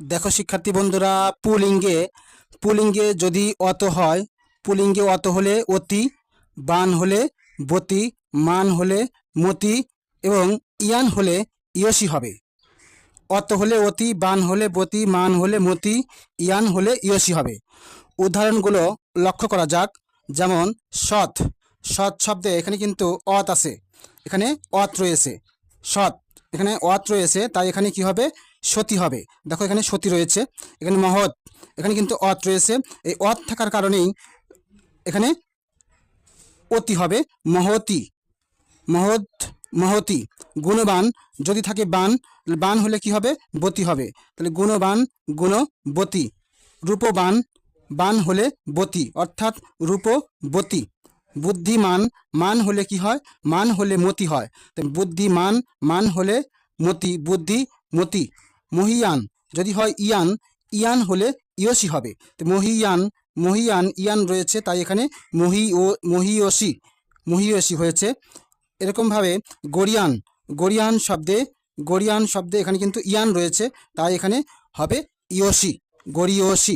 দেখো শিক্ষার্থী বন্ধুরা পুলিঙ্গে পুলিঙ্গে যদি অত হয় পুলিঙ্গে অত হলে অতি, বান হলে বতি, মান হলে মতি এবং ইয়ান হলে ইয়সি হবে। অত হলে অতি, বান হলে বতি, মান হলে মতি, ইয়ান হলে ইয়সি হবে। উদাহরণগুলো লক্ষ্য করা যাক। যেমন সৎ সৎ শব্দে এখানে কিন্তু অত আছে। এখানে অত রয়েছে। সৎ, এখানে অত রয়েছে, তাই এখানে কি হবে? সতী হবে। দেখো এখানে সতী রয়েছে, এখানে মহৎ, এখানে কিন্তু অত রয়েছে। এই অত থাকার কারণেই এখানে অতি হবে, মহতি, মহৎ, মহতি, গুণবান, যদি থাকে বান বান হলে কি হবে? বতি হবে। তাহলে গুণবান, গুণবতী, রূপবান, বান হলে বতি, অর্থাৎ রূপবতী। বুদ্ধিমান, মান হলে কি হয়? মান হলে মতি হয়। বুদ্ধিমান, মান হলে মতি বুদ্ধি মতি মহিয়ান, যদি হয় ইয়ান ইয়ান হলে ইয়সি হবে। তো মহিয়ান মহিয়ান, ইয়ান রয়েছে, তাই এখানে মহি ও, মহিয়সি মহিয়সি হয়েছে। এরকমভাবে গরিয়ান গরিয়ান শব্দে গরিয়ান শব্দে এখানে কিন্তু ইয়ান রয়েছে, তাই এখানে হবে ইয়সি, গরিয়সী।